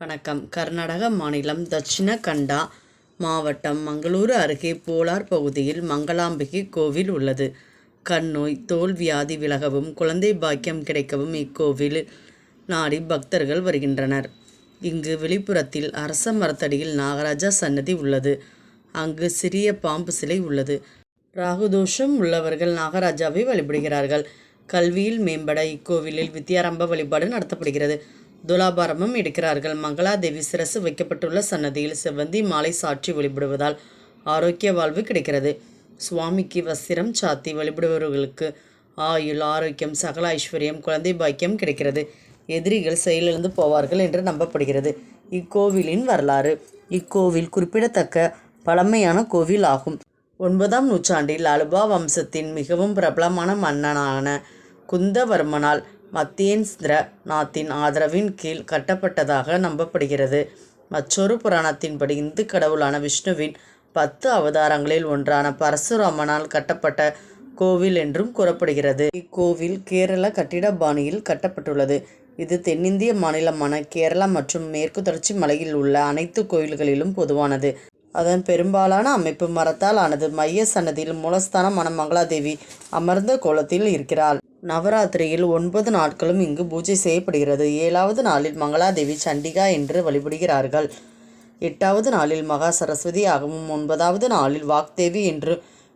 வணக்கம். கர்நாடக மாநிலம் தட்சிண கண்டா மாவட்டம் மங்களூரு அருகே போலார் பகுதியில் மங்களாம்பிகை கோவில் உள்ளது. கண்ணோய் தோல் வியாதி விலகவும் குழந்தை பாக்கியம் கிடைக்கவும் இக்கோவில் நாடி பக்தர்கள் வருகின்றனர். இங்கு வெளிப்புறத்தில் அரச மரத்தடியில் நாகராஜா சன்னதி உள்ளது. அங்கு சிறிய பாம்பு சிலை உள்ளது. ராகுதோஷம் உள்ளவர்கள் நாகராஜாவை வழிபடுகிறார்கள். கல்வியில் மேம்பட இக்கோவிலில் வித்யாரம்ப வழிபாடு நடத்தப்படுகிறது. துலாபாரமும் எடுக்கிறார்கள். மங்களாதேவி சிரசு வைக்கப்பட்டுள்ள சன்னதியில் செவ்வந்தி மாலை சாற்றி வழிபடுவதால் ஆரோக்கிய வாழ்வு கிடைக்கிறது. சுவாமிக்கு வஸ்திரம் சாத்தி வழிபடுபவர்களுக்கு ஆயுள் ஆரோக்கியம் சகல ஐஸ்வர்யம் குழந்தை பாக்கியம் கிடைக்கிறது. எதிரிகள் செயலிழந்து போவார்கள் என்று நம்பப்படுகிறது. இக்கோவிலின் வரலாறு. இக்கோவில் குறிப்பிடத்தக்க பழமையான கோவில் ஆகும். ஒன்பதாம் நூற்றாண்டில் அலுபா வம்சத்தின் மிகவும் பிரபலமான மன்னனான குந்தவர்மனால் மத்தியேந்திர நாத்தின் ஆதரவின் கீழ் கட்டப்பட்டதாக நம்பப்படுகிறது. மற்றொரு புராணத்தின்படி இந்து கடவுளான விஷ்ணுவின் பத்து அவதாரங்களில் ஒன்றான பரசுராமனால் கட்டப்பட்ட கோவில் என்றும் கூறப்படுகிறது. இக்கோவில் கேரள கட்டிட பாணியில் கட்டப்பட்டுள்ளது. இது தென்னிந்திய மாநிலமான கேரளா மற்றும் மேற்கு தொடர்ச்சி மலையில் உள்ள அனைத்து கோயில்களிலும் பொதுவானது. அதன் பெரும்பாலான அமைப்பு மரத்தால் ஆனது மைய சன்னதியில் மூலஸ்தானமான மங்களாதேவி அமர்ந்த கோலத்தில் இருக்கிறாள். நவராத்திரியில் ஒன்பது நாட்களும் இங்கு பூஜை செய்யப்படுகிறது. ஏழாவது நாளில் மங்களாதேவி சண்டிகா என்று வழிபடுகிறார்கள். எட்டாவது நாளில் மகா சரஸ்வதியாகவும் ஒன்பதாவது நாளில் வாக்தேவி என்று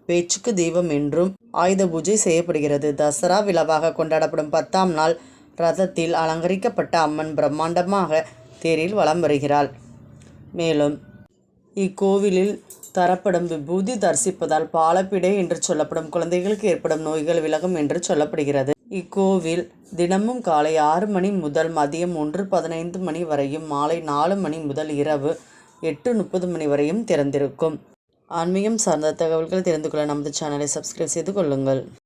பேச்சுக்கு தெய்வம் என்றும் ஆயுத பூஜை செய்யப்படுகிறது. தசரா விழாவாக கொண்டாடப்படும் பத்தாம் நாள் ரதத்தில் அலங்கரிக்கப்பட்ட அம்மன் பிரம்மாண்டமாக தேரில் வலம் வருகிறாள். மேலும் இக்கோவிலில் தரப்படும் விபூதி தரிசிப்பதால் பாலப்பிடை என்று சொல்லப்படும் குழந்தைகளுக்கு ஏற்படும் நோய்கள் விலகும் என்று சொல்லப்படுகிறது. இக்கோவில் தினமும் காலை ஆறு மணி முதல் மதியம் ஒன்று பதினைந்து மணி வரையும் மாலை நாலு மணி முதல் இரவு எட்டு முப்பது மணி வரையும் திறந்திருக்கும். ஆன்மீகம் சார்ந்த தகவல்கள் தெரிந்து கொள்ள நமது சேனலை சப்ஸ்கிரைப் செய்து கொள்ளுங்கள்.